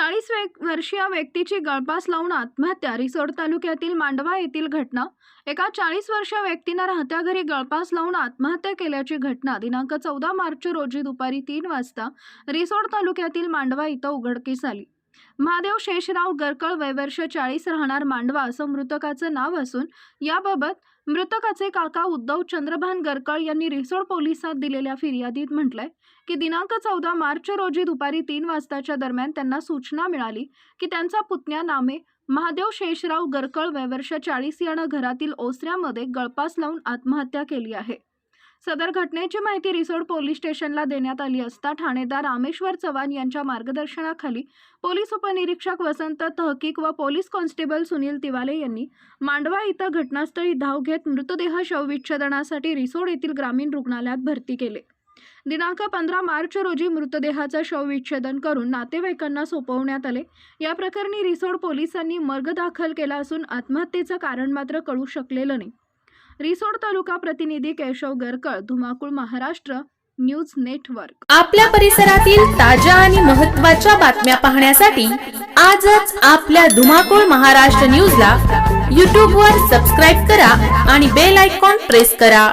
चाळीस वर्षीय व्यक्तीची गळपास लावून आत्महत्या. रिसोड तालुक्यातील मांडवा येथील घटना. एका चाळीस वर्षीय व्यक्तीनं राहत्या घरी गळपास लावून आत्महत्या केल्याची घटना. दिनांक चौदा मार्च रोजी दुपारी तीन वाजता रिसोड तालुक्यातील मांडवा इथं उघडकीस आली. महादेव शेषराव गरकळ वयवर्ष चाळीस राहणार मांडवा असं मृतकाचं नाव असून याबाबत मृतकाचे काका उद्धव चंद्रभान गरकळ यांनी रिसोड पोलिसात दिलेल्या फिर्यादीत म्हटलंय की दिनांक चौदा मार्च रोजी दुपारी तीन वाजताच्या दरम्यान त्यांना सूचना मिळाली की त्यांचा पुतण्या नामे महादेव शेषराव गरकळ वयवर्ष चाळीस यानं घरातील ओसऱ्यामध्ये गळपास लावून आत्महत्या केली आहे. सदर घटनेची माहिती रिसोड पोलीस स्टेशनला देण्यात आली असता ठाणेदार रामेश्वर चव्हाण यांच्या मार्गदर्शनाखाली पोलीस उपनिरीक्षक वसंत तहकीक व पोलीस कॉन्स्टेबल सुनील तिवाले यांनी मांडवा इथं घटनास्थळी धाव घेत मृतदेह शवविच्छेदनासाठी रिसोड येथील ग्रामीण रुग्णालयात भरती केले. दिनांक पंधरा मार्च रोजी मृतदेहाचं शवविच्छेदन करून नातेवाईकांना सोपवण्यात आले. या प्रकरणी रिसोड पोलिसांनी मर्ग दाखल केला असून आत्महत्येचं कारण मात्र कळू शकलेलं नाही. रिसोड तालुका प्रतिनिधी केशव गरकळ धुमाकूळ महाराष्ट्र न्यूज नेटवर्क. आपल्या परिसरातील ताज्या आणि महत्त्वाच्या बातम्या पाहण्यासाठी आजच आपल्या धुमाकूळ महाराष्ट्र न्यूजला यूट्यूबवर सबस्क्राईब करा आणि बेल आयकॉन प्रेस करा.